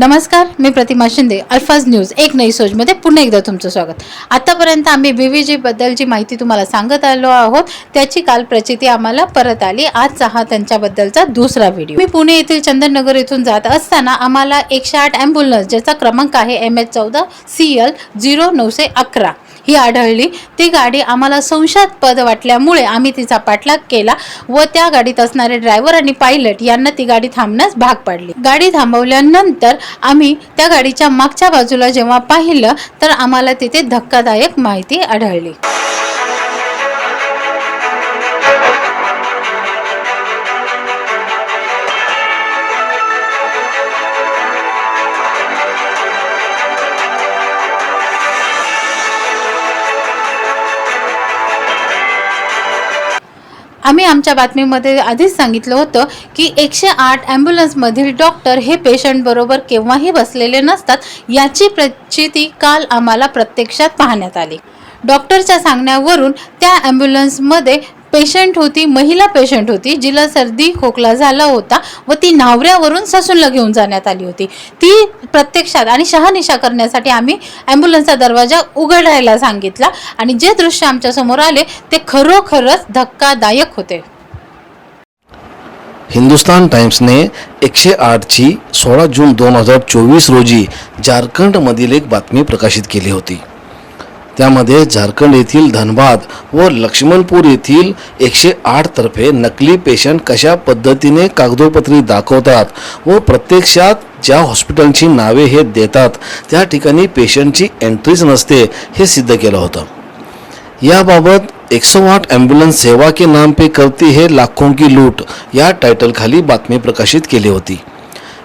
नमस्कार मी प्रतिमा शिंदे अल्फाज न्यूज एक नई सोजमध्ये पुन्हा एकदा तुमचं स्वागत. आतापर्यंत आम्ही बीव्हीजी बद्दलची माहिती तुम्हाला सांगत आलो आहोत. त्याची काल प्रचिती आम्हाला परत आली. आजचा हा त्यांच्याबद्दलचा दुसरा व्हिडिओ. मी पुणे येथील चंदननगर येथून जात असताना आम्हाला एकशे आठ ॲम्ब्युलन्स ज्याचा क्रमांक आहे एम एच चौदा सी एल झिरो नऊशे अकरा. ही आढळली. ती गाडी आम्हाला संशयास्पद वाटल्यामुळे आम्ही तिचा पाठलाग केला व त्या गाडीत असणारे ड्रायव्हर आणि पायलट यांना ती गाडी थांबण्यास भाग पाडली. गाडी थांबवल्यानंतर आम्ही त्या गाडीच्या मागच्या बाजूला जेव्हा पाहिलं तर आम्हाला तिथे धक्कादायक माहिती आढळली. आम्ही आमच्या बातमीमध्ये आधीच सांगितलं होतं की एकशे आठ ॲम्ब्युलन्समधील डॉक्टर हे पेशंट बरोबर केव्हाही बसलेले नसतात याची प्रचिती काल आम्हाला प्रत्यक्षात पाहण्यात आली. डॉक्टरच्या सांगण्यावरून त्या ॲम्ब्युलन्समध्ये पेशंट होती महिला पेशंट होती जिला सर्दी खोकला झाला होता व ती नावऱ्यावरून ससूनला घेऊन जाण्यात आली होती. ती प्रत्यक्षात आणि शहानिशा करण्यासाठी आम्ही ॲम्ब्युलन्सचा दरवाजा उघडायला सांगितला आणि जे दृश्य आमच्यासमोर आले ते खरोखरच धक्कादायक होते. हिंदुस्तान टाइम्सने एकशे आठची सोळा जून दोन हजार चोवीस रोजी झारखंडमधील एक बातमी प्रकाशित केली होती. त्यामध्ये झारखंड येथील धनबाद व लक्ष्मणपूर येथील एकशे आठ तर्फे नकली पेशंट कशा पद्धतीने कागदोपत्री दाखवतात व प्रत्यक्षात ज्या हॉस्पिटलची नावे हे देतात त्या ठिकाणी पेशंटची एंट्रीच नसते हे सिद्ध केलं होतं. याबाबत 108 ॲम्ब्युलन्स सेवा के नाम पे करती है लाखों की लूट या टायटलखाली बातमी प्रकाशित केली होती.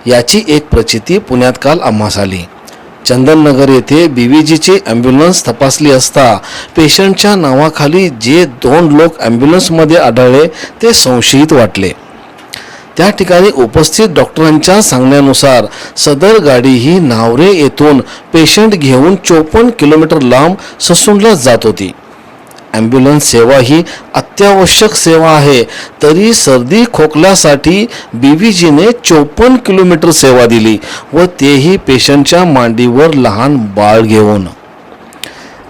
याची एक प्रचिती पुण्यात काल आम्हास आली. चंदननगर येथे बीव्हीजीची ॲम्ब्युलन्स तपासली असता पेशंटच्या नावाखाली जे दोन लोक ॲम्ब्युलन्समध्ये आढळले ते संशयित वाटले. त्या ठिकाणी उपस्थित डॉक्टरांच्या सांगण्यानुसार सदर गाडी ही नावरे येथून पेशंट घेऊन चोपन्न किलोमीटर लांब ससूनला जात होती. ॲम्ब्युलन्स सेवा ही अत्यावश्यक सेवा आहे. तरी सर्दी खोकल्यासाठी बी व्ही जीने चोपन्न किलोमीटर सेवा दिली व तेही पेशंटच्या मांडीवर लहान बाळ घेऊन.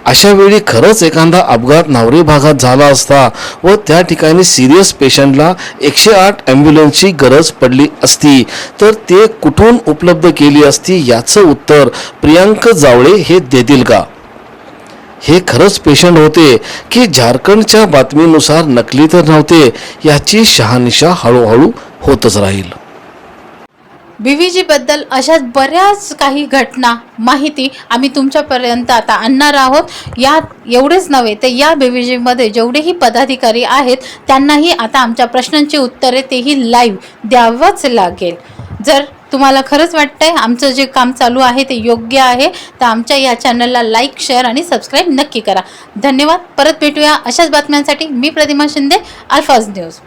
अशा वेळी खरंच एखादा अपघात नावरी भागात झाला असता व त्या ठिकाणी सिरियस पेशंटला एकशे आठ ॲम्ब्युलन्सची गरज पडली असती तर ते कुठून उपलब्ध केली असती याचं उत्तर प्रियांक जावळे हे देतील का? हे खरंच पेशंट होते की झारखंडच्या बातमीनुसार नकली तर नव्हते याची शहानिशा हळूहळू होतच राहील. बीव्हीजी बद्दल अशाच बऱ्याच काही घटना माहिती आम्ही तुमच्यापर्यंत आता आणणार आहोत. या एवढेच नव्हे तर या बीव्हीजीमध्ये जेवढेही पदाधिकारी आहेत त्यांनाही आता आमच्या प्रश्नांची उत्तरे तेही लाईव्ह द्यावंच लागेल. जर तुम्हाला खरंच वाटतंय? आमचं जे काम चालू आहे ते योग्य आहे. तर आमच्या या चॅनलला लाईक शेअर आणि सबस्क्राईब नक्की करा. धन्यवाद. परत भेटूया अशाच बातम्यांसाठी. मी प्रतिमा शिंदे अल्फाज न्यूज